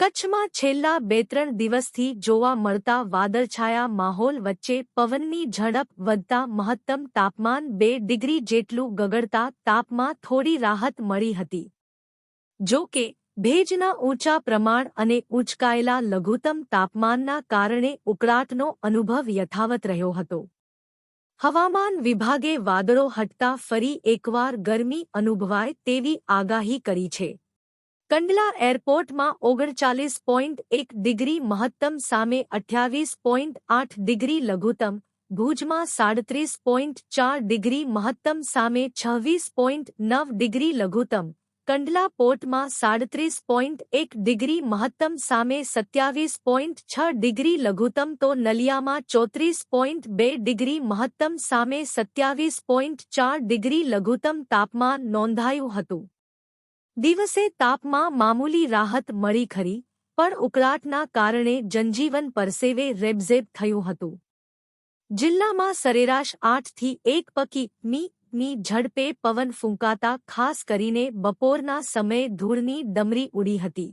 કચ્છમાં છેલ્લા બે ત્રણ દિવસથી જોવા મળતા વાદળછાયા માહોલ વચ્ચે પવનની ઝડપ વધતા મહત્તમ તાપમાન બે ડિગ્રી જેટલું ગગડતા તાપમાં થોડી રાહત મળી હતી. જો કે, ભેજના ઊંચા પ્રમાણ અને ઉંચકાયેલા લઘુત્તમ તાપમાનના કારણે ઉકળાટનો અનુભવ યથાવત રહ્યો હતો. હવામાન વિભાગે વાદળો હટતા ફરી એકવાર ગરમી અનુભવાય તેવી આગાહી કરી છે. કંડલા એરપોર્ટમાં ઓગણચાલીસ પોઈન્ટ એક ડિગ્રી મહત્તમ સામે અઠ્યાવીસ પોઈન્ટ આઠ ડિગ્રી લઘુત્તમ, ભુજમાં સાડત્રીસ પોઈન્ટ ચાર ડિગ્રી મહત્તમ સામે છવ્વીસ પોઈન્ટ નવ ડિગ્રી લઘુત્તમ, કંડલા પોર્ટમાં સાડત્રીસ પોઈન્ટ એક ડિગ્રી મહત્તમ સામે સત્યાવીસ પોઈન્ટ છ ડિગ્રી લઘુત્તમ તો નલિયામાં ચોત્રીસ પોઈન્ટ બે ડિગ્રી મહત્તમ સામે સત્યાવીસ પોઈન્ટ ચાર ડિગ્રી લઘુત્તમ તાપમાન નોંધાયું હતું. દિવસે તાપમાં મામૂલી રાહત મળી ખરી, પણ ઉકળાટના કારણે જનજીવન પરસેવે રેબઝેબ થયું હતું. જિલ્લામાં સરેરાશ આઠથી એક પકી મી ની ઝડપે પવન ફૂંકાતા ખાસ કરીને બપોરના સમયે ધૂળની ડમરી ઉડી હતી.